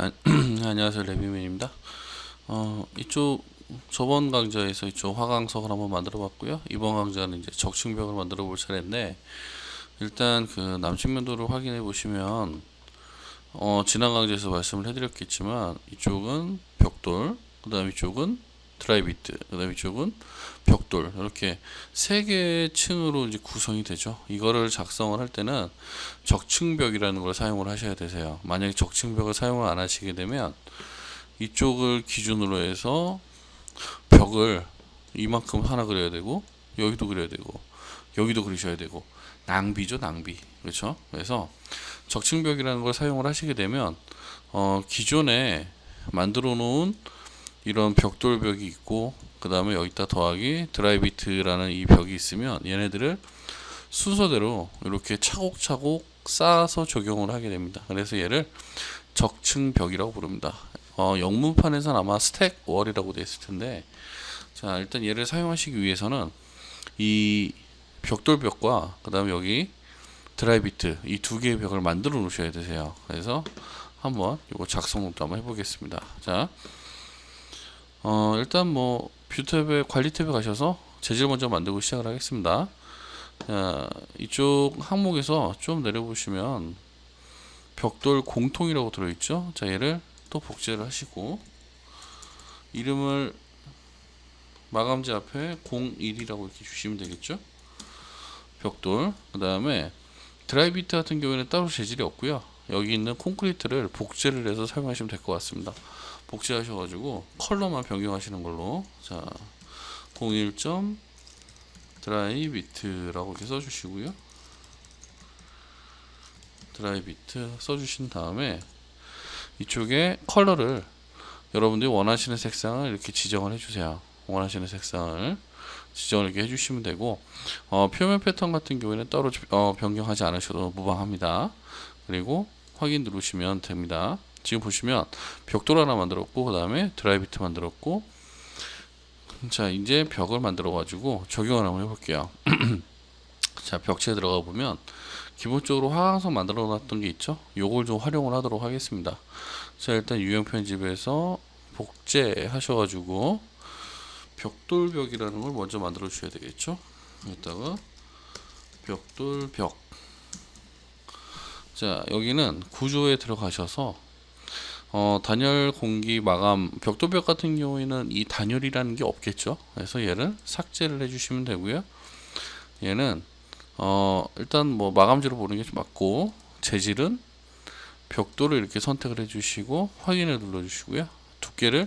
아, 안녕하세요 레비맨입니다. 어 이쪽 저번 강좌에서 이쪽 화강석을 한번 만들어 봤고요. 이번 강좌는 이제 적층벽을 만들어 볼 차례인데 일단 그 남측면도를 확인해 보시면 어 지난 강좌에서 말씀을 해 드렸겠지만 이쪽은 벽돌, 그 다음 이쪽은 드라이비트, 그 다음 이쪽은 벽돌 이렇게 세 개의 층으로 이제 구성이 되죠. 이거를 작성을 할 때는 적층벽이라는 걸 사용을 하셔야 되세요. 만약에 적층벽을 사용을 안 하시게 되면 이쪽을 기준으로 해서 벽을 이만큼 하나 그려야 되고 여기도 그려야 되고 여기도 그리셔야 되고 낭비죠 낭비 그렇죠 그래서 적층벽이라는 걸 사용을 하시게 되면 어 기존에 만들어 놓은 이런 벽돌벽이 있고 그 다음에 여기다 더하기 드라이비트라는 이 벽이 있으면 얘네들을 순서대로 이렇게 차곡차곡 쌓아서 적용을 하게 됩니다. 그래서 얘를 적층 벽이라고 부릅니다. 어, 영문판에서는 아마 스택 월이라고 되어 있을 텐데 자 일단 얘를 사용하시기 위해서는 이 벽돌벽과 그 다음에 여기 드라이비트 이 두 개의 벽을 만들어 놓으셔야 되세요. 그래서 한번 이거 작성부터 한번 해보겠습니다. 자 어, 일단 뭐 뷰 탭에 관리 탭에 가셔서 재질 먼저 만들고 시작을 하겠습니다. 자, 이쪽 항목에서 좀 내려보시면 벽돌 공통이라고 들어있죠. 자, 얘를 또 복제를 하시고 이름을 마감재 앞에 01이라고 이렇게 주시면 되겠죠. 벽돌. 그 다음에 드라이비트 같은 경우에는 따로 재질이 없고요. 여기 있는 콘크리트를 복제를 해서 사용하시면 될 것 같습니다. 복제하셔가지고 컬러만 변경하시는 걸로. 자 01점 드라이 비트라고 이렇게 써주시고요. 드라이 비트 써주신 다음에 이쪽에 컬러를 여러분들이 원하시는 색상을 이렇게 지정을 해주세요. 원하시는 색상을 지정을 이렇게 해주시면 되고 어, 표면 패턴 같은 경우에는 따로 어, 변경하지 않으셔도 무방합니다. 그리고 확인 누르시면 됩니다 지금 보시면 벽돌 하나 만들었고 그 다음에 드라이비트 만들었고 자 이제 벽을 만들어 가지고 적용을 한번 해볼게요. 자 벽체에 들어가 보면 기본적으로 화강석 만들어 놨던 게 있죠? 요걸 좀 활용을 하도록 하겠습니다. 자 일단 유형 편집에서 복제 하셔 가지고 벽돌벽이라는 걸 먼저 만들어 주셔야 되겠죠? 여기다가 벽돌벽. 자 여기는 구조에 들어가셔서 어, 단열 공기 마감 벽돌벽 같은 경우에는 이 단열이라는 게 없겠죠. 그래서 얘를 삭제를 해주시면 되고요. 얘는 어, 일단 뭐 마감재로 보는 게좀 맞고 재질은 벽돌을 이렇게 선택을 해주시고 확인을 눌러주시고요. 두께를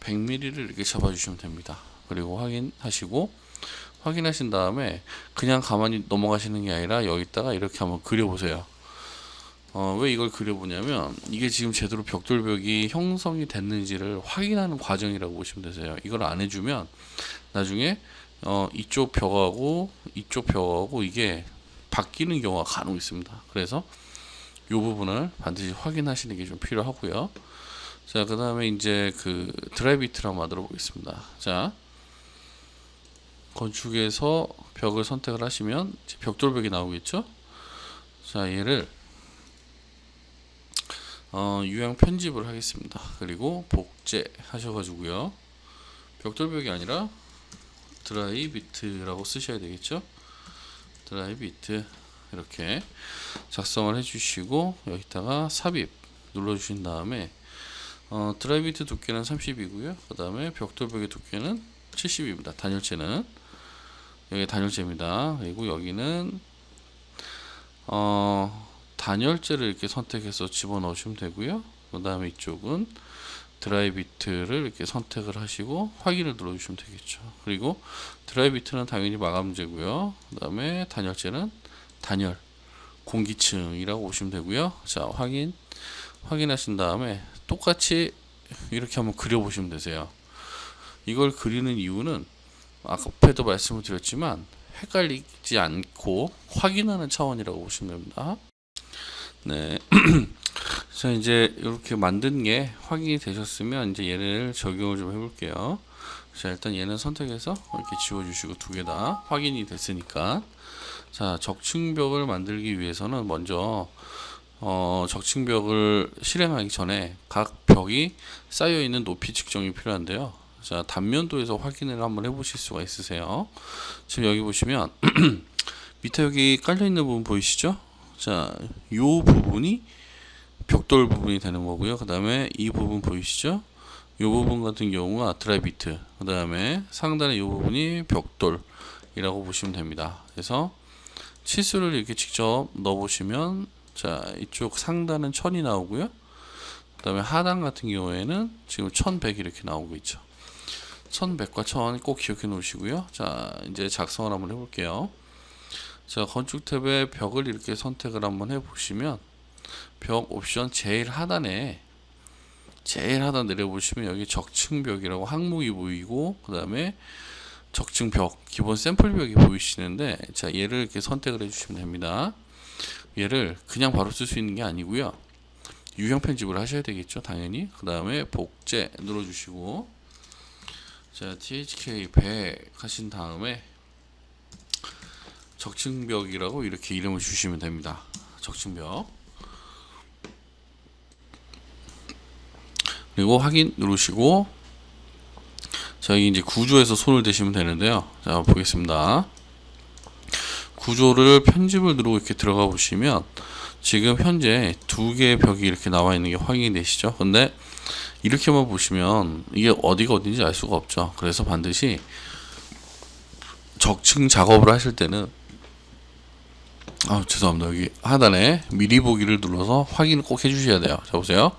100mm를 이렇게 잡아주시면 됩니다. 그리고 확인하시고 확인하신 다음에 그냥 가만히 넘어가시는 게 아니라 여기다가 이렇게 한번 그려보세요. 어, 왜 이걸 그려보냐면 이게 지금 제대로 벽돌벽이 형성이 됐는지를 확인하는 과정이라고 보시면 되세요. 이걸 안 해주면 나중에 어, 이쪽 벽하고 이쪽 벽하고 이게 바뀌는 경우가 간혹 있습니다. 그래서 이 부분을 반드시 확인하시는 게 좀 필요하고요. 자, 그 다음에 이제 그 드라이비트를 한번 만들어 보겠습니다. 자, 건축에서 벽을 선택을 하시면 벽돌벽이 나오겠죠? 자, 얘를 어, 유형 편집을 하겠습니다. 그리고 복제 하셔가지고요. 벽돌벽이 아니라 드라이 비트라고 쓰셔야 되겠죠. 드라이 비트 이렇게 작성을 해주시고 여기다가 삽입 눌러주신 다음에 어, 드라이 비트 두께는 30이고요. 그 다음에 벽돌벽의 두께는 70입니다. 단열재는 여기 단열재입니다. 그리고 여기는 어, 단열재를 이렇게 선택해서 집어넣으시면 되고요. 그 다음에 이쪽은 드라이비트를 이렇게 선택을 하시고 확인을 눌러주시면 되겠죠. 그리고 드라이비트는 당연히 마감재고요. 그 다음에 단열재는 단열 공기층이라고 보시면 되고요. 자 확인 확인하신 다음에 똑같이 이렇게 한번 그려보시면 되세요. 이걸 그리는 이유는 아까도 말씀을 드렸지만 헷갈리지 않고 확인하는 차원이라고 보시면 됩니다. 네. 자, 이제 이렇게 만든 게 확인이 되셨으면 이제 얘를 적용을 좀 해볼게요. 자, 일단 얘는 선택해서 이렇게 지워주시고 두 개 다 확인이 됐으니까. 자, 적층벽을 만들기 위해서는 먼저 어, 적층벽을 실행하기 전에 각 벽이 쌓여 있는 높이 측정이 필요한데요. 자, 단면도에서 확인을 한번 해보실 수가 있으세요. 지금 여기 보시면 밑에 여기 깔려 있는 부분 보이시죠? 자, 요 부분이 벽돌 부분이 되는 거고요. 그 다음에 이 부분 보이시죠? 요 부분 같은 경우가 드라이비트. 그 다음에 상단의 요 부분이 벽돌이라고 보시면 됩니다. 그래서 치수를 이렇게 직접 넣어 보시면 자 이쪽 상단은 1000이 나오고요. 그 다음에 하단 같은 경우에는 지금 1100 이렇게 나오고 있죠. 1100과 1000꼭 기억해 놓으시고요. 자 이제 작성을 한번 해볼게요. 자 건축 탭에 벽을 이렇게 선택을 한번 해 보시면 벽 옵션 제일 하단에 제일 하단 내려보시면 여기 적층벽이라고 항목이 보이고 그 다음에 적층벽 기본 샘플벽이 보이시는데 자 얘를 이렇게 선택을 해주시면 됩니다. 얘를 그냥 바로 쓸 수 있는 게 아니고요. 유형 편집을 하셔야 되겠죠, 당연히. 그 다음에 복제 눌러주시고 자 THK 100 하신 다음에 적층벽이라고 이렇게 이름을 주시면 됩니다. 적층벽. 그리고 확인 누르시고 자 여기 이제 구조에서 손을 대시면 되는데요. 자 보겠습니다. 구조를 편집을 누르고 이렇게 들어가 보시면 지금 현재 두 개의 벽이 이렇게 나와 있는 게 확인이 되시죠? 근데 이렇게만 보시면 이게 어디가 어딘지 알 수가 없죠. 그래서 반드시 적층 작업을 하실 때는 아 죄송합니다 여기 하단에 미리 보기를 눌러서 확인을 꼭 해주셔야 돼요. 자 보세요.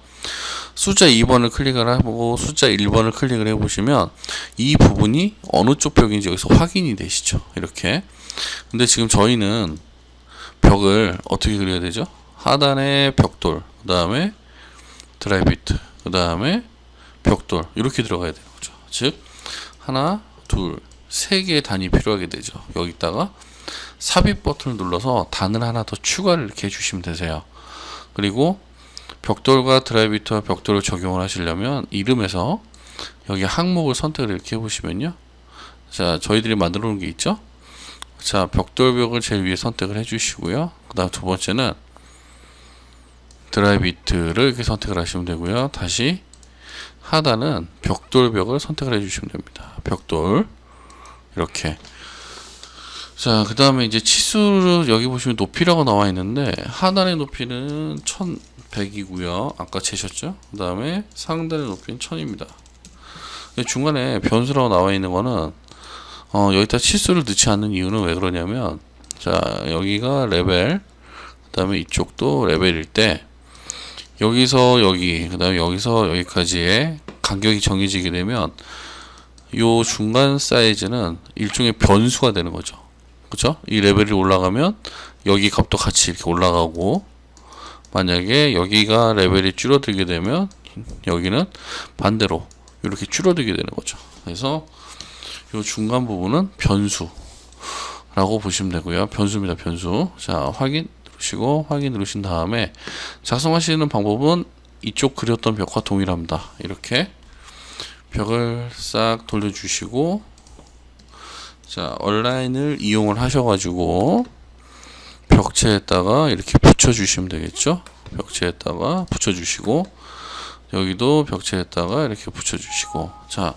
숫자 2번을 클릭을 하고 숫자 1번을 클릭을 해보시면 이 부분이 어느 쪽 벽인지 여기서 확인이 되시죠. 이렇게. 근데 지금 저희는 벽을 어떻게 그려야 되죠? 하단에 벽돌, 그 다음에 드라이비트, 그 다음에 벽돌 이렇게 들어가야 되는 거죠. 즉 하나, 둘, 세 개의 단이 필요하게 되죠. 여기다가 삽입 버튼을 눌러서 단을 하나 더 추가를 이렇게 해주시면 되세요. 그리고 벽돌과 드라이비트와 벽돌을 적용을 하시려면 이름에서 여기 항목을 선택을 이렇게 해보시면요. 자, 저희들이 만들어 놓은 게 있죠? 자, 벽돌벽을 제일 위에 선택을 해주시고요. 그 다음 두 번째는 드라이비트를 이렇게 선택을 하시면 되고요. 다시 하단은 벽돌벽을 선택을 해주시면 됩니다. 벽돌. 이렇게. 자, 그 다음에 이제 치수를 여기 보시면 높이라고 나와 있는데, 하단의 높이는 1100이고요. 아까 재셨죠? 그 다음에 상단의 높이는 1000입니다. 중간에 변수라고 나와 있는 거는, 어, 여기다 치수를 넣지 않는 이유는 왜 그러냐면, 자, 여기가 레벨, 그 다음에 이쪽도 레벨일 때, 여기서 여기, 그 다음에 여기서 여기까지의 간격이 정해지게 되면, 요 중간 사이즈는 일종의 변수가 되는 거죠. 그쵸? 이 레벨이 올라가면 여기 값도 같이 이렇게 올라가고 만약에 여기가 레벨이 줄어들게 되면 여기는 반대로 이렇게 줄어들게 되는 거죠. 그래서 이 중간 부분은 변수라고 보시면 되고요. 변수입니다. 변수. 자, 확인 누르시고 확인 누르신 다음에 작성하시는 방법은 이쪽 그렸던 벽과 동일합니다. 이렇게 벽을 싹 돌려주시고 자 온라인을 이용을 하셔가지고 벽체에다가 이렇게 붙여주시면 되겠죠? 벽체에다가 붙여주시고 여기도 벽체에다가 이렇게 붙여주시고. 자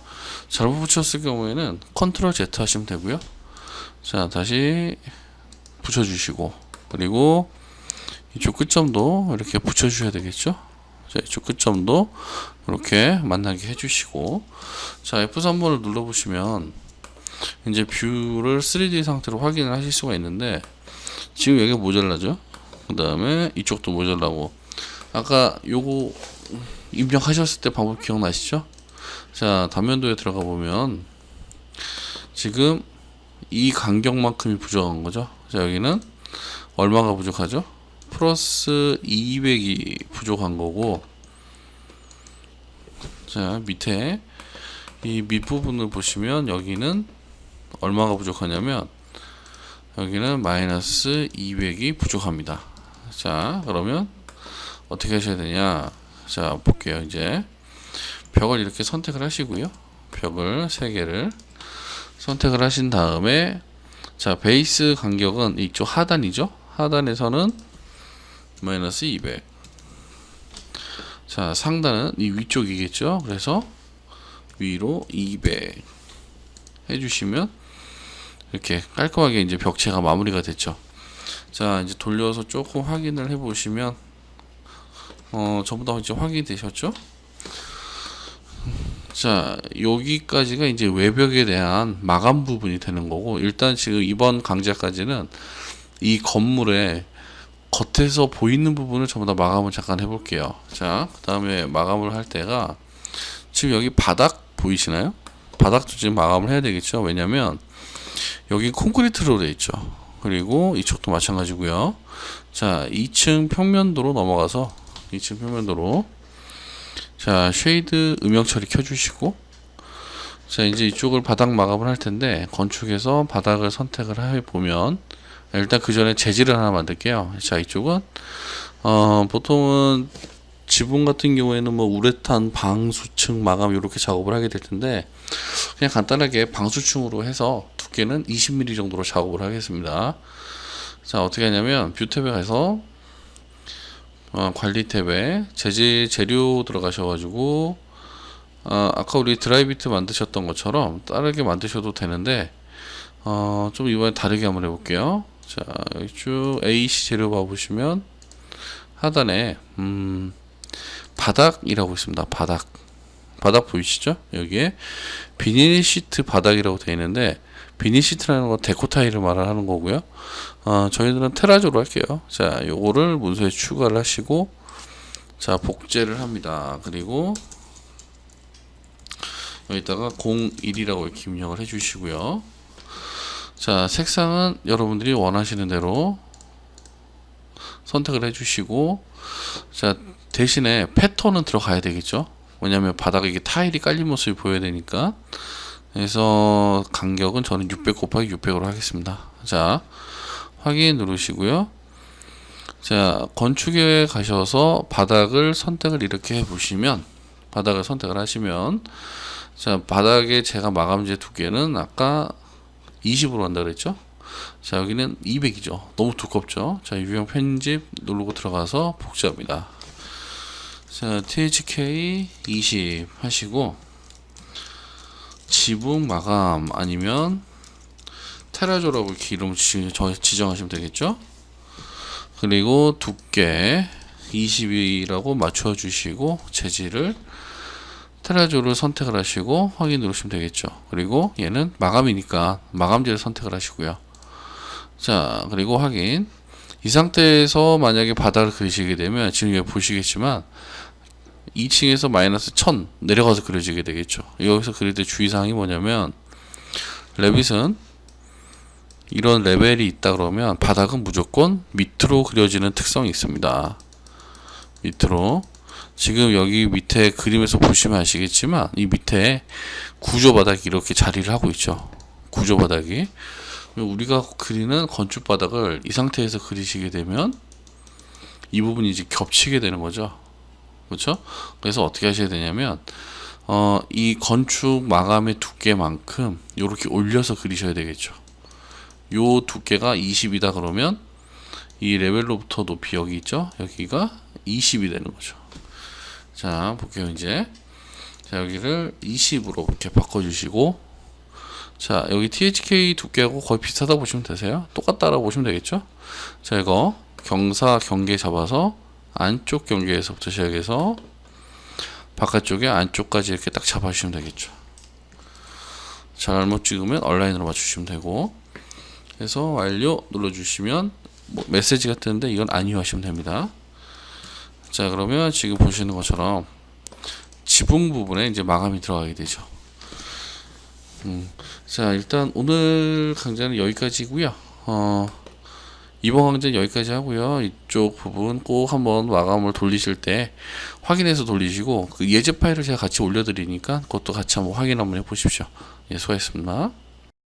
잘못 붙였을 경우에는 컨트롤 Z 하시면 되고요. 자 다시 붙여주시고 그리고 이쪽 끝점도 이렇게 붙여주셔야 되겠죠? 자 이쪽 끝점도 이렇게 만나게 해주시고. 자 F3번을 눌러보시면 이제 뷰를 3D 상태로 확인을 하실 수가 있는데 지금 여기 모자라죠? 그 다음에 이쪽도 모자라고. 아까 요거 입력하셨을 때 방법 기억나시죠? 자 단면도에 들어가 보면 지금 이 간격만큼이 부족한 거죠? 자 여기는 얼마가 부족하죠? 플러스 200이 부족한 거고. 자 밑에 이 밑부분을 보시면 여기는 얼마가 부족하냐면 여기는 마이너스 200이 부족합니다. 자 그러면 어떻게 하셔야 되냐 자 볼게요 이제 벽을 이렇게 선택을 하시고요 벽을 3개를 선택을 하신 다음에 자 베이스 간격은 이쪽 하단이죠 하단에서는 마이너스 200. 자, 상단은 이 위쪽이겠죠? 그래서 위로 200 해주시면 이렇게 깔끔하게 이제 벽체가 마무리가 됐죠. 자, 이제 돌려서 조금 확인을 해 보시면 어, 전부 다 이제 확인이 되셨죠? 자, 여기까지가 이제 외벽에 대한 마감 부분이 되는 거고, 일단 지금 이번 강좌까지는 이 건물의 겉에서 보이는 부분을 전부 다 마감을 잠깐 해볼게요. 자, 그 다음에 마감을 할 때가 지금 여기 바닥 보이시나요? 바닥도 지금 마감을 해야 되겠죠. 왜냐면 여기 콘크리트로 되어 있죠. 그리고 이쪽도 마찬가지고요. 자, 2층 평면도로 넘어가서 2층 평면도로 자, 쉐이드 음영 처리 켜주시고 자, 이제 이쪽을 바닥 마감을 할 텐데 건축에서 바닥을 선택을 해 보면 일단 그 전에 재질을 하나 만들게요. 자, 이쪽은 어, 보통은 지붕 같은 경우에는 뭐 우레탄 방수층 마감 이렇게 작업을 하게 될 텐데 그냥 간단하게 방수층으로 해서 두께는 20mm 정도로 작업을 하겠습니다. 자, 어떻게 하냐면 뷰 탭에 가서 어, 관리 탭에 재질 재료 들어가셔가지고 어, 아까 우리 드라이비트 만드셨던 것처럼 다르게 만드셔도 되는데 어, 좀 이번에 다르게 한번 해볼게요. 자, 쭉 AC 재료 봐보시면 하단에 음, 바닥이라고 있습니다. 바닥. 바닥 보이시죠? 여기에 비닐 시트 바닥이라고 되어 있는데 비닐 시트라는 건 데코 타일을 말하는 거고요. 어, 저희들은 테라조로 할게요. 자, 요거를 문서에 추가를 하시고 자, 복제를 합니다. 그리고 여기다가 01이라고 이렇게 입력을 해 주시고요. 자, 색상은 여러분들이 원하시는 대로 선택을 해 주시고 자, 대신에 패턴은 들어가야 되겠죠. 왜냐면 바닥에 이게 타일이 깔린 모습이 보여야 되니까. 그래서 간격은 저는 600 곱하기 600으로 하겠습니다. 자, 확인 누르시고요. 자, 건축에 가셔서 바닥을 선택을 이렇게 해 보시면 바닥을 선택을 하시면 자, 바닥에 제가 마감재 두께는 아까 20으로 한다 그랬죠? 자, 여기는 200이죠. 너무 두껍죠? 자, 유형 편집 누르고 들어가서 복제합니다. 자, THK 20 하시고 지붕 마감 아니면 테라조라고 이름 지, 저, 지정하시면 되겠죠? 그리고 두께 20이라고 맞춰 주시고 재질을 테라조를 선택을 하시고 확인 누르시면 되겠죠. 그리고 얘는 마감이니까 마감재를 선택을 하시고요. 자, 그리고 확인. 이 상태에서 만약에 바닥을 그리시게 되면 지금 여기 보시겠지만 2층에서 마이너스 1000 내려가서 그려지게 되겠죠. 여기서 그릴 때 주의사항이 뭐냐면 레빗은 이런 레벨이 있다 그러면 바닥은 무조건 밑으로 그려지는 특성이 있습니다. 밑으로 지금 여기 밑에 그림에서 보시면 아시겠지만 이 밑에 구조 바닥이 이렇게 자리를 하고 있죠. 구조 바닥이 우리가 그리는 건축 바닥을 이 상태에서 그리시게 되면 이 부분이 이제 겹치게 되는 거죠. 그렇죠? 그래서 어떻게 하셔야 되냐면 어, 이 건축 마감의 두께만큼 이렇게 올려서 그리셔야 되겠죠. 요 두께가 20이다 그러면 이 레벨로부터 높이 여기 있죠? 여기가 20이 되는 거죠. 자, 볼게요, 이제. 자, 여기를 20으로 이렇게 바꿔주시고, 자, 여기 THK 두께하고 거의 비슷하다 보시면 되세요. 똑같다라고 보시면 되겠죠? 자, 이거 경사 경계 잡아서 안쪽 경계에서부터 시작해서 바깥쪽에 안쪽까지 이렇게 딱 잡아주시면 되겠죠. 잘못 찍으면 얼라인으로 맞추시면 되고, 해서 완료 눌러주시면 뭐 메시지가 뜨는데 이건 아니요 하시면 됩니다. 자 그러면 지금 보시는 것처럼 지붕 부분에 이제 마감이 들어가게 되죠. 음, 자 일단 오늘 강좌는 여기까지고요. 어, 이번 강좌는 여기까지 하고요. 이쪽 부분 꼭 한번 마감을 돌리실 때 확인해서 돌리시고 그 예제 파일을 제가 같이 올려드리니까 그것도 같이 한번 확인 한번 해보십시오. 예, 수고하셨습니다.